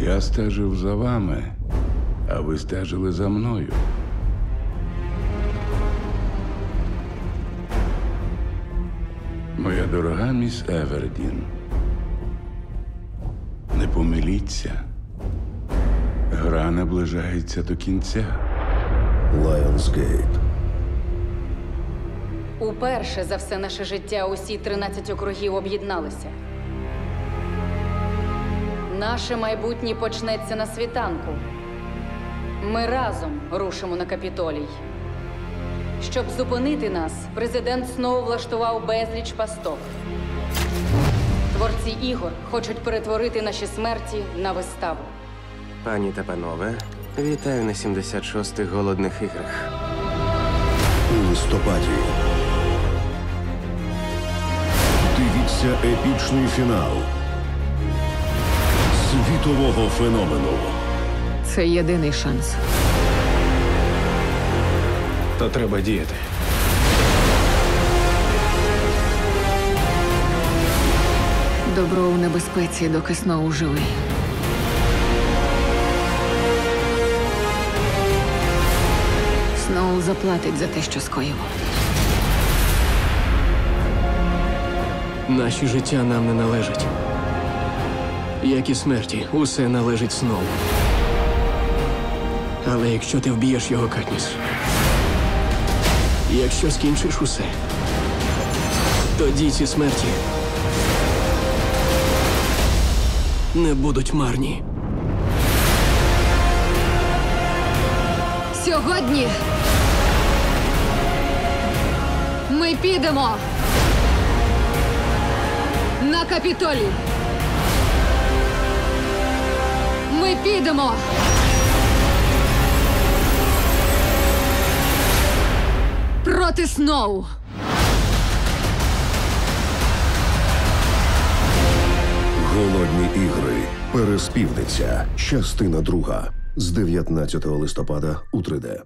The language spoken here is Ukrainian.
Я стежив за вами, а ви стежили за мною. Моя дорога міс Евердін. Не помиліться. Гра наближається до кінця. Lionsgate. Уперше за все наше життя усі 13 округів об'єдналися. Наше майбутнє почнеться на світанку. Ми разом рушимо на капітолій. Щоб зупинити нас, президент Сноу влаштував безліч пасток. Творці ігор хочуть перетворити наші смерті на виставу. Пані та панове, вітаю на 76-х голодних іграх. У листопаді. Дивіться епічний фінал світового феномену. Це єдиний шанс. То треба діяти. Добро у небезпеці, доки Сноу живий. Сноу заплатить за те, що скоїв. Наші життя нам не належать. Як і смерті, усе належить знову. Але якщо ти вб'єш його Катніс, якщо скінчиш усе, тоді ці смерті не будуть марні. Сьогодні ми підемо на капітолій. Підемо. Проти Сноу. Голодні ігри. Переспівниця. Частина друга. З 19 листопада у 3D.